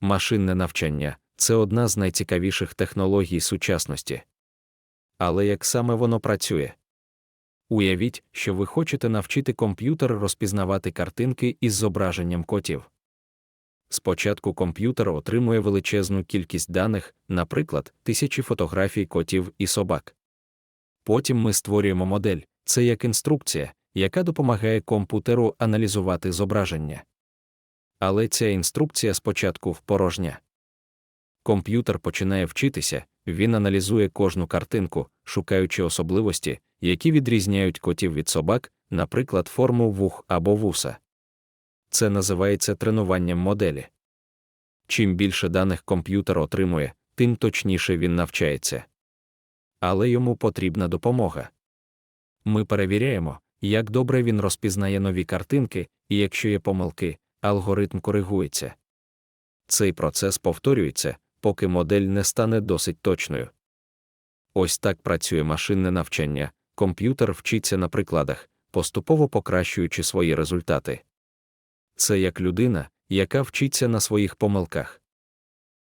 Машинне навчання це одна з найцікавіших технологій сучасності. Але як саме воно працює? Уявіть, що ви хочете навчити комп'ютер розпізнавати картинки із зображенням котів. Спочатку комп'ютер отримує величезну кількість даних, наприклад, тисячі фотографій котів і собак. Потім ми створюємо модель, це як інструкція, яка допомагає комп'ютеру аналізувати зображення. Але ця інструкція спочатку порожня. Комп'ютер починає вчитися, він аналізує кожну картинку, шукаючи особливості, які відрізняють котів від собак, наприклад, форму вух або вуса. Це називається тренуванням моделі. Чим більше даних комп'ютер отримує, тим точніше він навчається. Але йому потрібна допомога. Ми перевіряємо, як добре він розпізнає нові картинки, і якщо є помилки, алгоритм коригується. Цей процес повторюється, поки модель не стане досить точною. Ось так працює машинне навчання, комп'ютер вчиться на прикладах, поступово покращуючи свої результати. Це як людина, яка вчиться на своїх помилках.